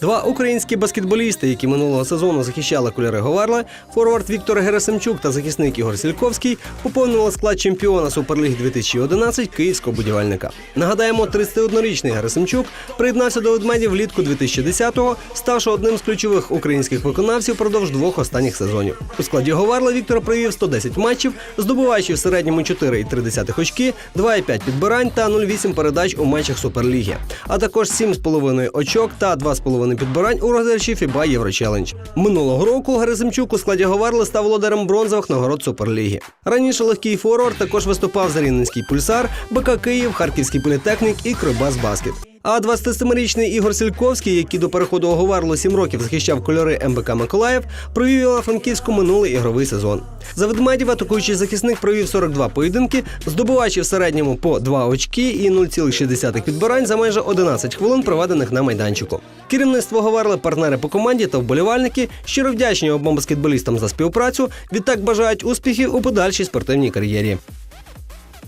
Два українські баскетболісти, які минулого сезону захищали кольори Говарла, форвард Віктор Герасимчук та захисник Ігор Сільковський поповнили склад чемпіона Суперліги 2011 київського будівельника. Нагадаємо, 31-річний Герасимчук приєднався до ведмедів влітку 2010-го, ставши одним з ключових українських виконавців впродовж двох останніх сезонів. У складі Говарла Віктор провів 110 матчів, здобуваючи в середньому 4,3 очки, 2,5 підбирань та 0,8 передач у матчах Суперліги, а також 7,5 очок та 2,5 підбирань у розіграші FIBA Єврочелендж. Минулого року Герасимчук у складі Говарли став володарем бронзових нагород Суперліги. Раніше легкий форвард також виступав за Рівненський пульсар, БК Київ, Харківський політехнік і Кривбас Баскет. А 27-річний Ігор Сільковський, який до переходу у Говарлу 7 років захищав кольори МБК Миколаїв, провів Івано-Франківську минулий ігровий сезон. За ведмедів атакуючий захисник провів 42 поєдинки, здобуваючи в середньому по 2 очки і 0,6 підбирань за майже 11 хвилин, проведених на майданчику. Керівництво Говарли, партнери по команді та вболівальники щиро вдячні обом баскетболістам за співпрацю. Відтак бажають успіхів у подальшій спортивній кар'єрі.